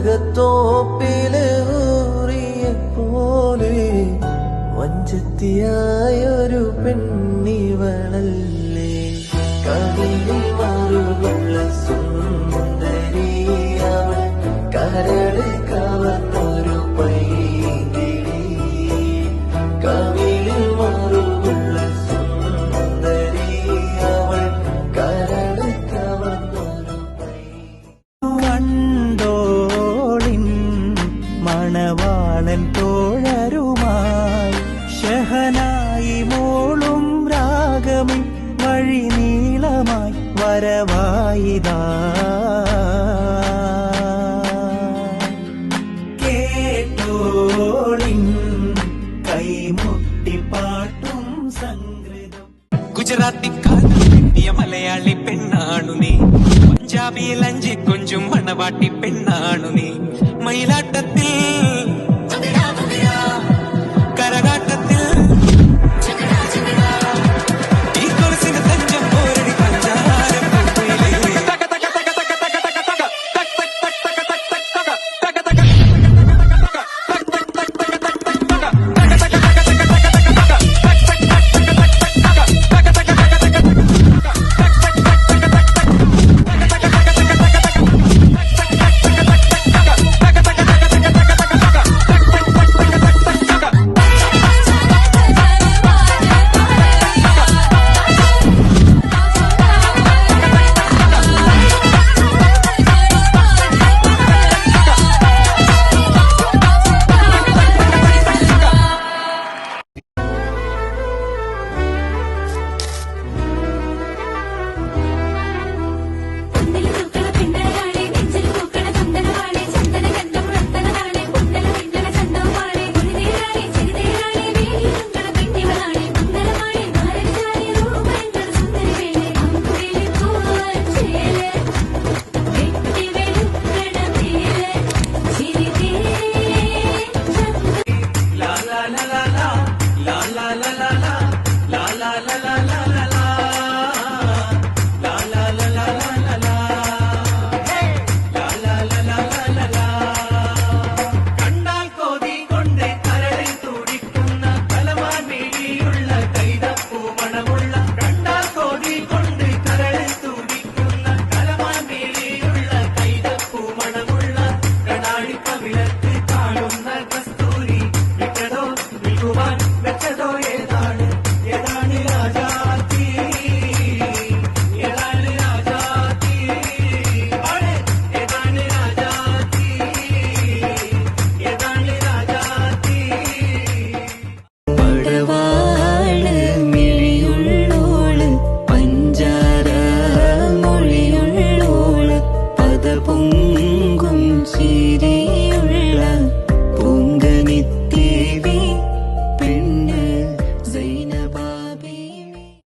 കറുകത്തോപ്പിൽ പോലെ വഞ്ചത്തിയായൊരു പെണ്ണിവളല്ലേ? കവിളിൽ മറുകുള്ള സുന്ദരി അവൾ കരൾ കവർന്നൊരു പൈകിളി കവിളിൽ മണവാളൻ തോഴരുമായി ഷഹനായി മോളും രാഗമിൽ വഴി നീളമായി വരവായിതാ. കേട്ടോളിൻ പാട്ടും സംഗൃതം. ഗുജറാത്തിക്കാരൻ மயிலாவியில் அஞ்சி கொஞ்சம் மணவாட்டி பெண்ணானு மயிலாட்டத்தில்